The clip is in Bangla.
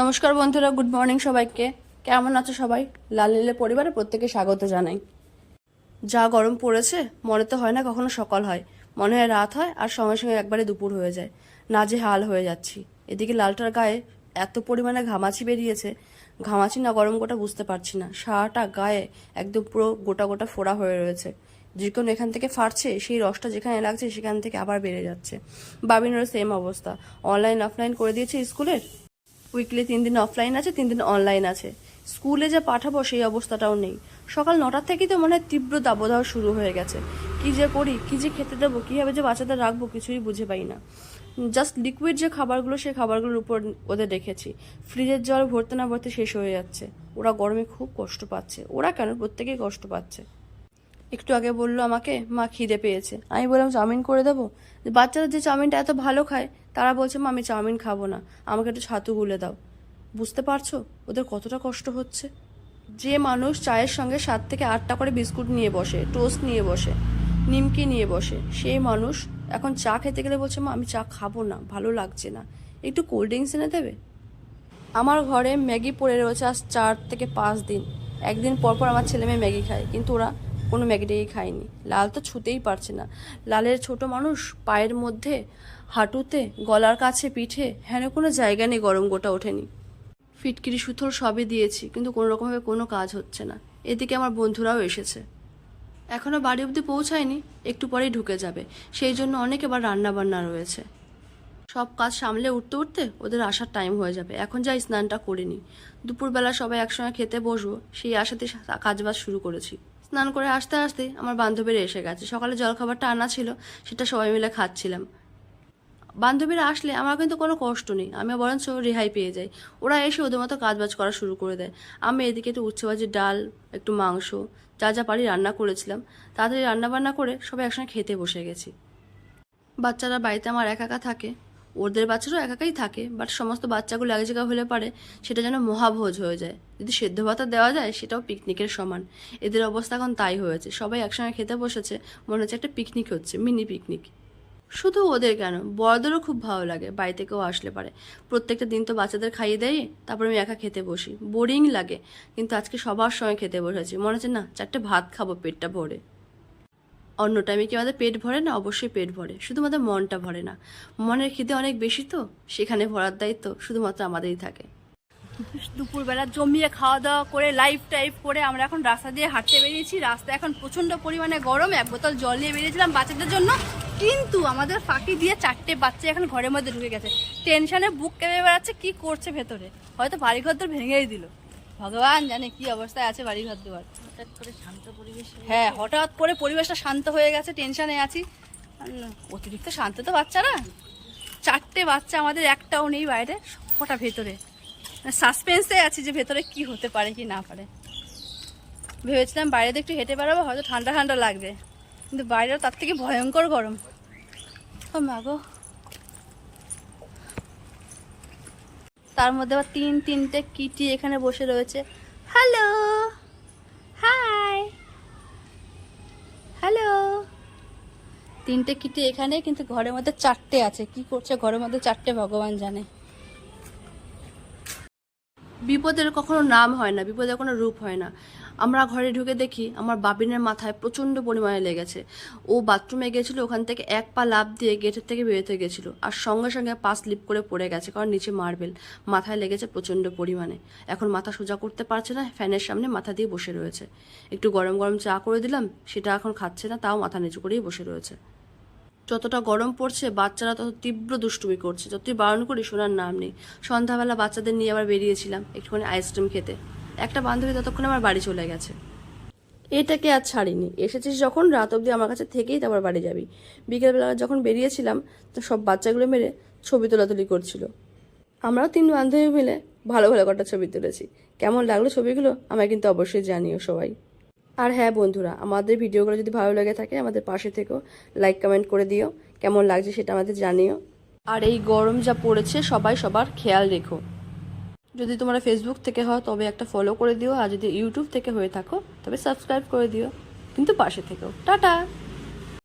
নমস্কার বন্ধুরা, গুড মর্নিং সবাইকে। কেমন আছো সবাই? লাল লীলে পরিবারে প্রত্যেকে স্বাগত জানাই। যা গরম পড়েছে, মনে তো হয় না কখনো সকাল হয়। মনে হয় রাত হয়, আর সঙ্গে সঙ্গে একবারে দুপুর হয়ে যায়। না যে হাল হয়ে যাচ্ছি। এদিকে লালটার গায়ে এত পরিমাণে ঘামাচি বেরিয়েছে, ঘামাচি না গরম গোটা বুঝতে পারছি না। সারাটা গায়ে একদম পুরো গোটা গোটা ফোড়া হয়ে রয়েছে। যখন এখান থেকে ফাটছে, সেই রসটা যেখানে লাগছে, সেখান থেকে আবার বেড়ে যাচ্ছে। বাবিনেরও সেম অবস্থা। অনলাইন অফলাইন করে দিয়েছে স্কুলের। উইকলি তিন দিন অফলাইন আছে, তিন দিন অনলাইন আছে। স্কুলে যে পাঠাবো সেই অবস্থাটাও নেই। সকাল নটার থেকেই তো মনে হয় তীব্র দাবদাহ শুরু হয়ে গেছে। কি যে করি, কি যে খেতে দেবো, কীভাবে যে বাচ্চাদের রাখব কিছুই বুঝে পাই না। জাস্ট লিকুইড যে খাবারগুলো, সেই খাবারগুলোর উপর ওদের রেখেছি। ফ্রিজের জল ভরতে না ভরতে শেষ হয়ে যাচ্ছে। ওরা গরমে খুব কষ্ট পাচ্ছে। ওরা কেন? প্রত্যেকেই কষ্ট পাচ্ছে। একটু আগে বলল আমাকে, মা খিদে পেয়েছে। আমি বললাম, চাউমিন করে দেবো? বাচ্চারা যে চাউমিনটা এত ভালো খায়, তারা বলছে, মা, আমি চাউমিন খাব না। আমাকে একটু ছাতু গুলে দাও। বুঝতে পারছ? ওদের কতটা কষ্ট হচ্ছে? যে মানুষ চায়ের সঙ্গে সাত থেকে আটটা করে বিস্কুট নিয়ে বসে, টোস্ট নিয়ে বসে, নিমকি নিয়ে বসে, সেই মানুষ এখন চা খেতে গেলে বলছে, মা, আমি চা খাব না, ভালো লাগছে না। একটু কোল্ড ড্রিঙ্কস এনে দেবে? আমার ঘরে ম্যাগি পড়ে রয়েছে আজ চার থেকে পাঁচ দিন। একদিন পর পর আমার ছেলে মেয়ে ম্যাগি খায়, কিন্তু ওরা কোনো ম্যাগিটাই খায়নি লাল তো ছুতেই পারছে না। লালের ছোট মানুষ পায়ের মধ্যে, হাঁটুতে, গলার কাছে পিঠে হ্যাঁ কোনো জায়গা নেই গরম গোটা ওঠেনি। ফিটকিরি সুথর সবই দিয়েছি, কিন্তু কোনো রকমভাবে কোনো কাজ হচ্ছে না। এদিকে আমার বন্ধুরাও এসেছে। এখনও বাড়ি অবধি পৌঁছায়নি, একটু পরেই ঢুকে যাবে। সেই জন্য অনেক এবার রান্না বান্না রয়েছে। সব কাজ সামলে উঠতে উঠতে ওদের আসার টাইম হয়ে যাবে। এখন যাই স্নানটা করিনি দুপুরবেলা সবাই একসঙ্গে খেতে বসবো, সেই আশাতে কাজবাজ শুরু করেছি। স্নান করে আসতে আসতে আমার বান্ধবীরা এসে গেছে। সকালে জলখাবারটা আনা ছিল, সেটা সবাই মিলে খাচ্ছিলাম। বান্ধবীরা আসলে আমার কিন্তু কোনো কষ্ট নেই আমি বরঞ্চ রেহাই পেয়ে যাই। ওরা এসে ওদের মতো কাজবাজ করা শুরু করে দেয়। আমি এদিকে একটু উচ্ছে ভাজি ডাল, একটু মাংস, যা যা পারি রান্না করেছিলাম। তাড়াতাড়ি রান্না বান্না করে সবাই একসঙ্গে খেতে বসে গেছি। বাচ্চারা বাড়িতে আমার একা একা থাকে ওদের বাচ্চারাও একাকাই থাকে বাট সমস্ত বাচ্চাগুলো এক জায়গা হলে পারে সেটা যেন মহাভোজ হয়ে যায়। যদি সেদ্ধ ভাতা দেওয়া যায়, সেটাও পিকনিকের সমান। এদের অবস্থা এখন তাই হয়েছে। সবাই একসঙ্গে খেতে বসেছে, মনে হচ্ছে একটা পিকনিক হচ্ছে মিনি পিকনিক শুধু ওদের কেন? বড়দেরও খুব ভালো লাগে, বাড়িতে কেউ আসলে পারে। প্রত্যেকটা দিন তো বাচ্চাদের খাইয়ে দেয় তারপর আমি একা খেতে বসি। বোরিং লাগে, কিন্তু আজকে সবার সঙ্গে খেতে বসেছি। মনে হচ্ছে, না, চারটে ভাত খাব পেটটা ভরে। অন্য টাইমে কি আমাদের পেট ভরে না? অবশ্যই পেট ভরে। শুধুমাত্র মনটা ভরে না। মনের খিদে অনেক বেশি তো, সেখানে ভরার দায়িত্ব শুধুমাত্র আমাদেরই থাকে। দুপুরবেলা জমিয়ে খাওয়া দাওয়া করে লাইফ টাইপ করে আমরা এখন রাস্তা দিয়ে হাঁটতে বেরিয়েছি। রাস্তা এখন প্রচণ্ড পরিমাণে গরম। এক বোতল জল নিয়ে বেরিয়েছিলাম বাচ্চাদের জন্য। কিন্তু আমাদের ফাঁকি দিয়ে চারটে বাচ্চা এখন ঘরের মধ্যে ঢুকে গেছে। টেনশনে বুক কেঁপে বেড়াচ্ছে, কি করছে ভেতরে? হয়তো বাড়িঘর তো ভেঙেই দিল। ভগবান জানে কি অবস্থায় আছে বাড়িঘর দুয়ার। হঠাৎ করে শান্ত পরিবেশ হ্যাঁ হঠাৎ করে পরিবেশটা শান্ত হয়ে গেছে টেনশনে আছি। অতিরিক্ত শান্ত তো বাচ্চারা। চারটে বাচ্চা আমাদের একটাও নেই বাইরে সবকটা ভেতরে। সাসপেন্সে আছি যে ভেতরে কি হতে পারে কি না পারে। ভেবেছিলাম বাইরে দিয়ে একটু হেঁটে বেড়াবো হয়তো ঠান্ডা ঠান্ডা লাগবে। কিন্তু বাইরেও তার থেকে ভয়ঙ্কর গরম। ও মা তার মধ্যে আবার তিন তিনটে কিটি এখানে বসে রয়েছে। হ্যালো হাই হ্যালো তিনটে কিটি এখানে, কিন্তু ঘরের মধ্যে চারটে আছে। কি করছে ঘরের মধ্যে চারটে ভগবান জানে। বিপদের কখনো নাম হয় না, বিপদের কোনো রূপ হয় না। আমরা ঘরে ঢুকে দেখি আমার বাবিনের মাথায় প্রচণ্ড পরিমাণে লেগেছে। ও বাথরুমে গেছিল ওখান থেকে এক পা লাভ দিয়ে গেটের থেকে বেরোতে গেছিল আর সঙ্গে সঙ্গে পা স্লিপ করে পড়ে গেছে কারণ নিচে মার্বেল। মাথায় লেগেছে প্রচণ্ড পরিমাণে। এখন মাথা সোজা করতে পারছে না, ফ্যানের সামনে মাথা দিয়ে বসে রয়েছে। একটু গরম গরম চা করে দিলাম, সেটা এখন খাচ্ছে না, তাও মাথা নিচু করেই বসে রয়েছে। যতটা গরম পড়ছে, বাচ্চারা তত তীব্র দুষ্টুমি করছে। যতই বারণ করি, শোনার নাম নেই। সন্ধ্যাবেলা বাচ্চাদের নিয়ে আবার বেরিয়েছিলাম, একটুখানি আইসক্রিম খেতে। একটা বান্ধবী ততক্ষণে আমার বাড়ি চলে গেছে। এটাকে আর ছাড়িনি। এসেছিস যখন রাত অবধি আমার কাছে থেকেই তারপর বাড়ি যাবি। বিকেলবেলা যখন বেরিয়েছিলাম তো সব বাচ্চাগুলো মেরে ছবি তোলাতুলি করছিল। আমরাও তিন বান্ধবী মিলে ভালো ভালো কটা ছবি তুলেছি। কেমন লাগল ছবিগুলো আমায় কিন্তু অবশ্যই জানিও সবাই। আর হ্যাঁ বন্ধুরা আমাদের ভিডিওগুলো যদি ভালো লেগে থাকে আমাদের পাশে থেকেও লাইক কমেন্ট করে দিও। কেমন লাগছে সেটা আমাদের জানিও। আর এই গরম যা পড়েছে সবাই সবার খেয়াল রেখো। যদি তোমরা ফেসবুক থেকে হয় তবে একটা ফলো করে দিও, আর যদি ইউটিউব থেকে হয়ে থাকো, তবে সাবস্ক্রাইব করে দিও। কিন্তু পাশে থেকেও। টাটা!